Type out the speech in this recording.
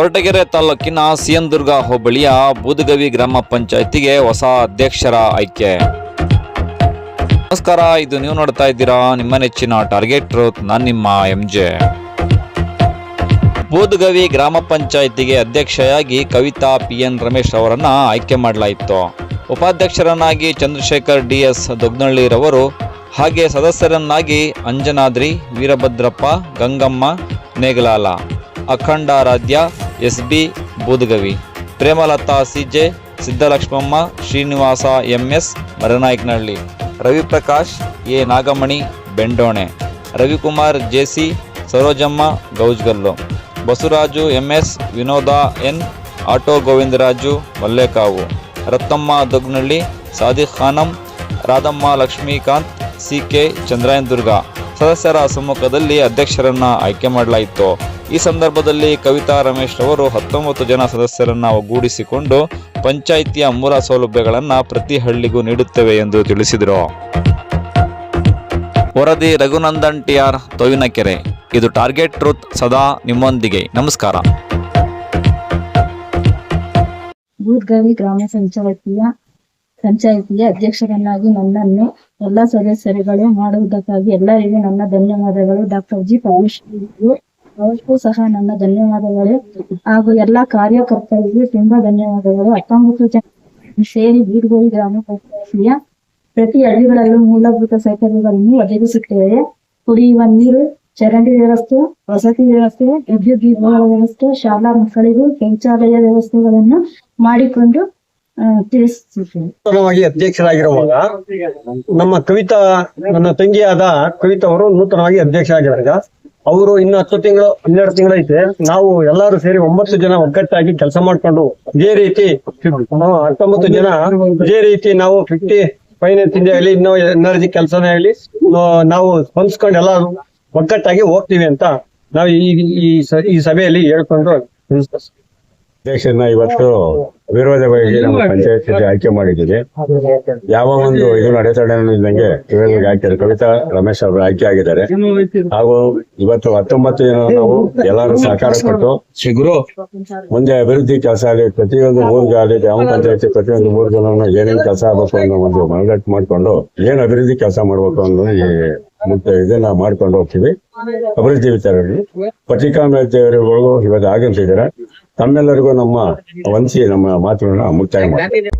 ಕೊರಟಗೆರೆ ತಾಲೂಕಿನ ಸಿಯಂದುರ್ಗ ಹೋಬಳಿಯ ಬೂದಗವಿ ಗ್ರಾಮ ಪಂಚಾಯತಿಗೆ ಹೊಸ ಅಧ್ಯಕ್ಷರ ಆಯ್ಕೆ. ನಮಸ್ಕಾರ, ಇದು ನೀವು ನೋಡ್ತಾ ಇದ್ದೀರಾ ನಿಮ್ಮ ನೆಚ್ಚಿನ ಟಾರ್ಗೆಟ್ ನಾನು ನಿಮ್ಮ ಎಂ ಜೆ ಬೂದಗವಿ ಗ್ರಾಮ ಪಂಚಾಯತಿಗೆ ಅಧ್ಯಕ್ಷೆಯಾಗಿ ಕವಿತಾ ಪಿ ಎನ್ ರಮೇಶ್ ಅವರನ್ನ ಆಯ್ಕೆ ಮಾಡಲಾಯಿತು. ಉಪಾಧ್ಯಕ್ಷರನ್ನಾಗಿ ಚಂದ್ರಶೇಖರ್ ಡಿ ಎಸ್ ದೊಗ್ನಳ್ಳಿರವರು, ಹಾಗೆ ಸದಸ್ಯರನ್ನಾಗಿ Anjanadri, Veerabhadrappa, Gangamma Negalala Akhandaradhya S B Budagavi. Premalatha, CJ Siddalakshmamma Srinivasa, MS, Maranayakanahalli. Raviprakash, A. Nagamani, Bendone. Ravikumar, JC, Sarojamma, Goujagallu. Basavaraju, MS, Vinoda, N, auto Govindaraju, Mallekavu. Rathamma, Dognalli, Sadiq Khanam, Radhamma, Lakshmikanth, C. K. Chandrayan Durga ಸದಸ್ಯರ ಸಮ್ಮುಖದಲ್ಲಿ ಅಧ್ಯಕ್ಷರನ್ನು ಆಯ್ಕೆ ಮಾಡಲಾಯಿತು. ಈ ಸಂದರ್ಭದಲ್ಲಿ ಕವಿತಾ ರಮೇಶ್ ಅವರು ಹತ್ತೊಂಬತ್ತು ಜನ ಸದಸ್ಯರನ್ನ ಒಗ್ಗೂಡಿಸಿಕೊಂಡು ಪಂಚಾಯಿತಿಯ ಮೂಲ ಸೌಲಭ್ಯಗಳನ್ನು ಪ್ರತಿ ಹಳ್ಳಿಗೂ ನೀಡುತ್ತೇವೆ ಎಂದು ತಿಳಿಸಿದರು. ವರದಿ ರಘುನಂದನ್ ಟಿಆರ್ ತೊವಿನಕೆರೆ ಇದು ಟಾರ್ಗೆಟ್ ಟ್ರೂತ್ ಸದಾ ನಿಮ್ಮೊಂದಿಗೆ. ನಮಸ್ಕಾರ. ಬೂದ್ಗವಿ ಗ್ರಾಮ ಪಂಚಾಯತಿಯ ಪಂಚಾಯಿತಿಯ ಅಧ್ಯಕ್ಷರನ್ನಾಗಿ ನನ್ನನ್ನು ಎಲ್ಲ ಸದಸ್ಯರುಗಳು ಮಾಡುವುದಕ್ಕಾಗಿ ಎಲ್ಲರಿಗೂ ನನ್ನ ಧನ್ಯವಾದಗಳು. Doctor G. ಪರಮೇಶ್ವರಿಗೂ ಅವರಿಗೂ ಸಹ ನನ್ನ ಧನ್ಯವಾದಗಳು. ಹಾಗೂ ಎಲ್ಲಾ ಕಾರ್ಯಕರ್ತರಿಗೆ ತುಂಬಾ ಧನ್ಯವಾದಗಳು. ಹತ್ತೊಂಬತ್ತು ಜನ ಸೇರಿ ಬೀಡ್ಗೋಳಿ ಗ್ರಾಮ ಪಂಚಾಯತಿಯ ಪ್ರತಿ ಹಳ್ಳಿಗಳಲ್ಲೂ ಮೂಲಭೂತ ಸೌಕರ್ಯಗಳನ್ನು ಒದಗಿಸುತ್ತೇವೆ. ಕುಡಿಯುವ ನೀರು, ಚರಂಡಿ ವ್ಯವಸ್ಥೆ, ವಸತಿ ವ್ಯವಸ್ಥೆ, ವಿದ್ಯುತ್ ದೀಪಗಳ ವ್ಯವಸ್ಥೆ, ಶಾಲಾ ಮಕ್ಕಳಿಗೂ ಶೌಚಾಲಯ ವ್ಯವಸ್ಥೆಗಳನ್ನು ಮಾಡಿಕೊಂಡು ನೂತನವಾಗಿ ಅಧ್ಯಕ್ಷರಾಗಿರುವಾಗ ನಮ್ಮ ಕವಿತಾ, ನನ್ನ ತಂಗಿಯಾದ ಕವಿತಾ ಅವರು ನೂತನವಾಗಿ ಅಧ್ಯಕ್ಷ ಆಗಿದ್ದಾರೆ ಅವರು ಇನ್ನು ಹತ್ತು ತಿಂಗಳು, ಹನ್ನೆರಡು ತಿಂಗಳೈತೆ ನಾವು ಎಲ್ಲಾರು ಸೇರಿ ಒಂಬತ್ತು ಜನ ಒಗ್ಗಟ್ಟಾಗಿ ಕೆಲಸ ಮಾಡ್ಕೊಂಡು ಇದೇ ರೀತಿ ಹತ್ತೊಂಬತ್ತು ಜನ ಇದೇ ರೀತಿ ನಾವು ಫಿಫ್ಟಿ ಫೈನಾನ್ಸ್ ಇಂದ ಹೇಳಿ, ಇನ್ನೂ ಎನರ್ಜಿ ಕೆಲಸನೇ ಹೇಳಿ ನಾವು ಹೊಂದ್ಕೊಂಡು ಎಲ್ಲ ಒಗ್ಗಟ್ಟಾಗಿ ಹೋಗ್ತೀವಿ ಅಂತ ನಾವು ಈ ಈ ಸಭೆಯಲ್ಲಿ ಹೇಳ್ಕೊಂಡು ಅಧ್ಯಕ್ಷರನ್ನ ಇವತ್ತು ವಿರೋಧವಾಗಿ ನಮ್ಮ ಪಂಚಾಯತ್ ಆಯ್ಕೆ ಮಾಡಿದ್ದೀವಿ. ಯಾವ ಒಂದು ಇದು ಅಡೆತಡೆ ಇದ್ದಂಗೆ ಇವರಿಗೆ ಆಯ್ಕೆ ಕವಿತಾ ರಮೇಶ್ ಅವರು ಆಯ್ಕೆ ಆಗಿದ್ದಾರೆ. ಹಾಗೂ ಇವತ್ತು ಹತ್ತೊಂಬತ್ತು ಜನ ನಾವು ಎಲ್ಲರೂ ಸಹಕಾರ ಕೊಟ್ಟು ಸಿಗುರು ಮುಂದೆ ಅಭಿವೃದ್ಧಿ ಕೆಲಸ ಆಗಲಿ ಪ್ರತಿಯೊಂದು ಮೂರು ಆಗಲಿ ಗ್ರಾಮ ಪಂಚಾಯತಿ ಪ್ರತಿಯೊಂದು ಮೂರು ಜನ ಏನೇನು ಕೆಲಸ ಆಗಬೇಕು ಅನ್ನೋ ಒಂದು ಮನಗಟ್ಟು ಮಾಡ್ಕೊಂಡು ಏನು ಅಭಿವೃದ್ಧಿ ಕೆಲಸ ಮಾಡಬೇಕು ಅನ್ನೋ ಈ ಮುಖ್ಯ ಇದನ್ನ ಮಾಡ್ಕೊಂಡು ಹೋಗ್ತೀವಿ. ಅಭಿವೃದ್ಧಿ ವಿಚಾರದಲ್ಲಿ. ಪತ್ರಿಕಾ ಮೇಲೆ ಇವತ್ತು ಆಗಮಿಸಿದ್ದಾರೆ ತಮ್ಮೆಲ್ಲರಿಗೂ ನಮ್ಮ ವಂಚಿ ನಮ್ಮ ಮಾತುಗಳನ್ನ ಮುಕ್ತಾಯ ಮಾಡ್ತೀವಿ